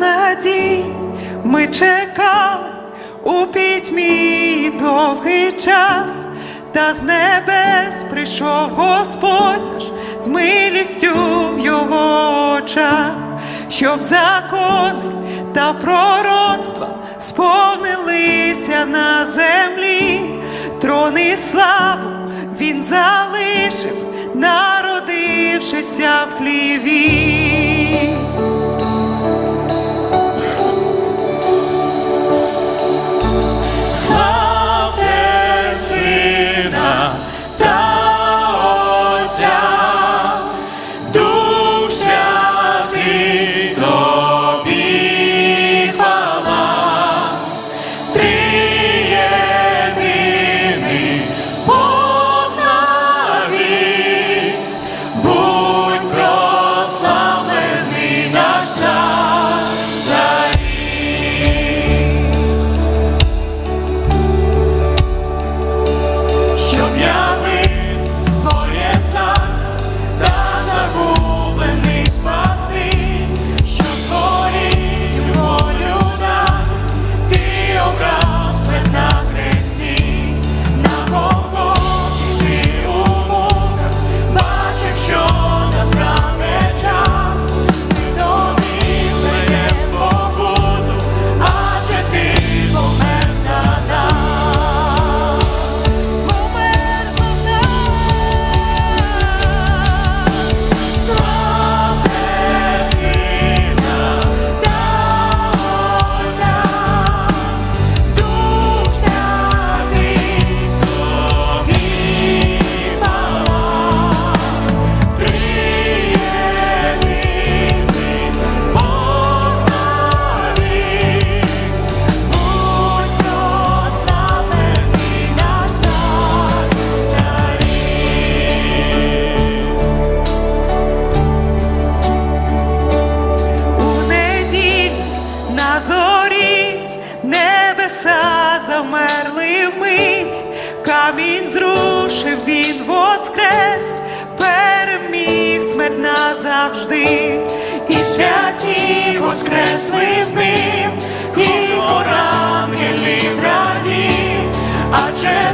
надій. Ми чекали у пітьмі довгий час, та з небес прийшов Господь наш з милістю в його очах, щоб закони та пророцтва сповнилися на землі, трони славу він залишив, народившися в хліві. Зорі небеса замерли вмить, камінь зрушив, він воскрес, переміг смерть назавжди, і святі воскресли з ним, і орангелів радів, адже